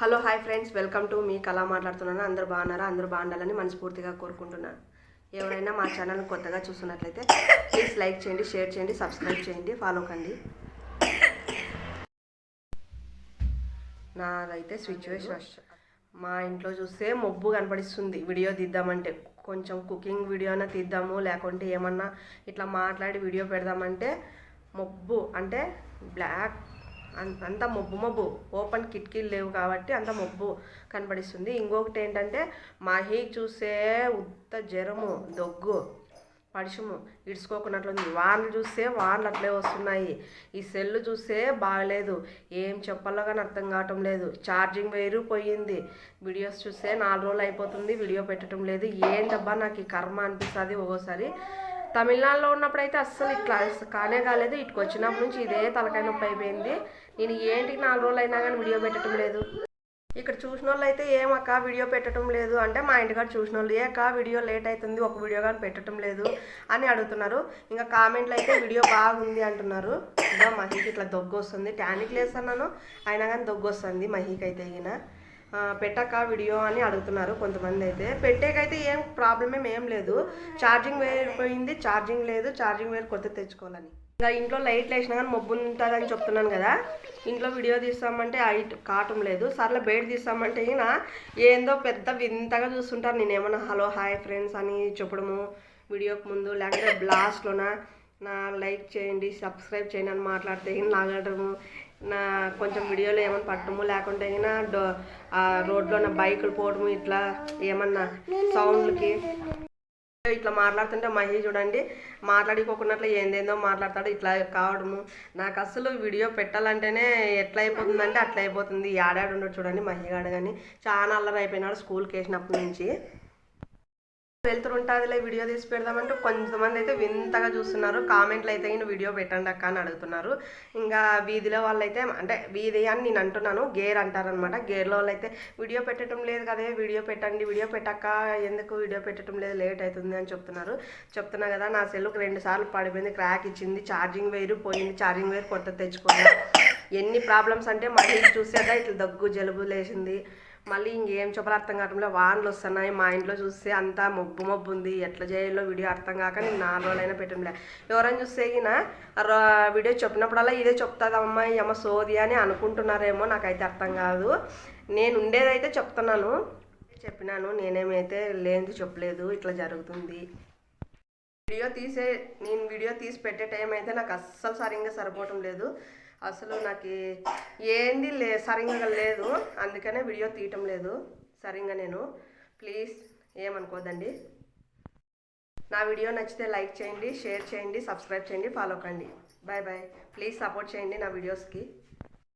Hello hi friends. Welcome to మీ కళా మాట్లాడుతున్నాను. అందరూ బాగున్నారా? అందరూ బాగుండాలని మనస్ఫూర్తిగా కోరుకుంటున్నాను ఎవరైనా మా ఛానల్ కొత్తగా చూస్తున్నట్లయితే ప్లీజ్ లైక్ చేయండి షేర్ చేయండి సబ్స్క్రైబ్ చేయండి ఫాలో కండి. నాదైతే సిచ్యువేషన్ మా ఇంట్లో చూస్తే మొబ్బు కనపడిస్తుంది. వీడియో తీద్దామంటే కొంచెం కుకింగ్ వీడియో అయినా తీద్దాము లేకుంటే ఏమన్నా ఇట్లా మాట్లాడి వీడియో పెడదామంటే మొబ్బు అంటే బ్లాక్ అంతా మబ్బు మబ్బు. ఓపెన్ కిటికీలు లేవు కాబట్టి అంత మబ్బు కనపడిస్తుంది ఇంకొకటి ఏంటంటే మహి చూసే ఉత్త జ్వరము దగ్గు పడిషము ఇడుచుకోకున్నట్లుంది. వానలు చూస్తే వానలు అట్లే వస్తున్నాయి. ఈ సెల్ చూస్తే బాగలేదు. ఏం చెప్పాలో కానీ అర్థం కావటం లేదు. ఛార్జింగ్ వేరు పోయింది. వీడియోస్ చూస్తే నాలుగు రోజులు అయిపోతుంది. వీడియో పెట్టడం లేదు. ఏంటబ్బా నాకు ఈ కర్మ అనిపిస్తుంది ఒక్కోసారి. తమిళనాడులో ఉన్నప్పుడు అయితే అస్సలు ఇట్లా కానే కాలేదు. ఇటుకు వచ్చినప్పటి నుంచి ఇదే తలకాయ నొప్పి అయిపోయింది. నేను ఏంటి నాలుగు రోజులు అయినా కానీ వీడియో పెట్టడం లేదు. ఇక్కడ చూసిన వాళ్ళు అయితే ఏమక్క వీడియో పెట్టడం లేదు అంటే మా ఇంటికాడ చూసిన వాళ్ళు ఏక వీడియో లేట్ అవుతుంది ఒక వీడియో కానీ పెట్టడం లేదు అని అడుగుతున్నారు. ఇంకా కామెంట్లు అయితే వీడియో బాగుంది అంటున్నారు. ఇంకా మహీకి ఇట్లా దొగ్గు వస్తుంది ట్యానిక్ లేస్తున్నాను అయినా కానీ దొగ్గు వస్తుంది మహీకి అయితే ఈయన. పెట్టాక వీడియో అని అడుగుతున్నారు కొంతమంది అయితే. పెట్టేకైతే ఏం ప్రాబ్లం ఏం ఏం లేదు. ఛార్జింగ్ వేర్ పోయింది ఛార్జింగ్ లేదు ఛార్జింగ్ వేర్ కొత్త తెచ్చుకోవాలని. ఇంకా ఇంట్లో లైట్లు వేసినా కానీ మబ్బు ఉంటుందని చెప్తున్నాను కదా. ఇంట్లో వీడియో తీస్తామంటే హైట్ కావటం లేదు. సర్లే బయట తీస్తామంటే ఈయన ఏందో పెద్ద వింతగా చూస్తుంటారు. నేను ఏమన్నా హలో హాయ్ ఫ్రెండ్స్ అని చెప్పడము వీడియోకి ముందు. లేకపోతే బ్లాస్ట్లోన నా లైక్ చేయండి సబ్స్క్రైబ్ చేయండి అని మాట్లాడితే ఈయన లాగడము. నా కొంచెం వీడియోలో ఏమైనా పట్టము లేకుంటే అయినా డో ఆ రోడ్లో నా బైకులు పోవడము ఇట్లా ఏమన్నా సౌండ్లకి. ఇట్లా మాట్లాడుతుంటే మహి చూడండి మాట్లాడుకోకున్నట్లు ఏందేందో మాట్లాడతాడు ఇట్లా కావడము. నాకు అసలు వీడియో పెట్టాలంటేనే ఎట్లా అయిపోతుందంటే అట్లా అయిపోతుంది ఏడాడు ఉండడు చూడండి మహిగాడు కానీ చాలా అల్లరి అయిపోయినాడు స్కూల్కి వేసినప్పటి నుంచి. వెళ్తుంటుందిలే వీడియో తీసి పెడదామంటే కొంతమంది అయితే వింతగా చూస్తున్నారు. కామెంట్లు అయితే ఈయన వీడియో పెట్టండి అక్క అని అడుగుతున్నారు. ఇంకా వీధిలో వాళ్ళైతే అంటే వీధి అని నేను అంటున్నాను గేర్ అంటారనమాట గేర్లో వాళ్ళైతే వీడియో పెట్టడం లేదు కదే వీడియో పెట్టండి వీడియో పెట్టక్క ఎందుకు వీడియో పెట్టడం లేదు లేట్ అవుతుంది అని చెప్తున్నారు. చెప్తున్నా కదా నా సెల్లుకి రెండు సార్లు పడిపోయింది క్రాక్ ఇచ్చింది ఛార్జింగ్ వేరు పోయింది ఛార్జింగ్ వేరు కొత్త తెచ్చుకున్నాను ఎన్ని ప్రాబ్లమ్స్ అంటే మళ్ళీ చూసాక ఇట్లా దగ్గు జలుబు లేచింది. మళ్ళీ ఇంకేం చెప్పాలి అర్థం కావడంలో వానలు వస్తున్నాయి. మా ఇంట్లో చూస్తే అంతా మబ్బు మబ్బు ఉంది. ఎట్లా చేయాలో వీడియో అర్థం కాక నేను నాలుగు రోజులైనా పెట్టంలే ఎవరైనా చూస్తే ఈయన వీడియో చెప్పినప్పుడల్లా ఇదే చెప్తుంది. అమ్మాయి అమ్మ సోది అని అనుకుంటున్నారేమో నాకైతే అర్థం కాదు. నేను ఉండేదైతే చెప్తున్నాను. చెప్పినాను. నేనేమైతే లేనిది చెప్పలేదు. ఇట్లా జరుగుతుంది. వీడియో తీసే నేను వీడియో తీసి పెట్టే టైం అయితే నాకు అస్సలు సరిగ్గా సరిపోవటం లేదు. అసలు నాకు ఏంది లే సరిగా లేదు. అందుకనే వీడియో తీయటం లేదు. సరిగా నేను. ప్లీజ్ ఏమనుకోదండి నా వీడియో నచ్చితే లైక్ చేయండి షేర్ చేయండి సబ్స్క్రైబ్ చేయండి ఫాలో కండి. బాయ్ బాయ్ ప్లీజ్ సపోర్ట్ చేయండి నా వీడియోస్కి.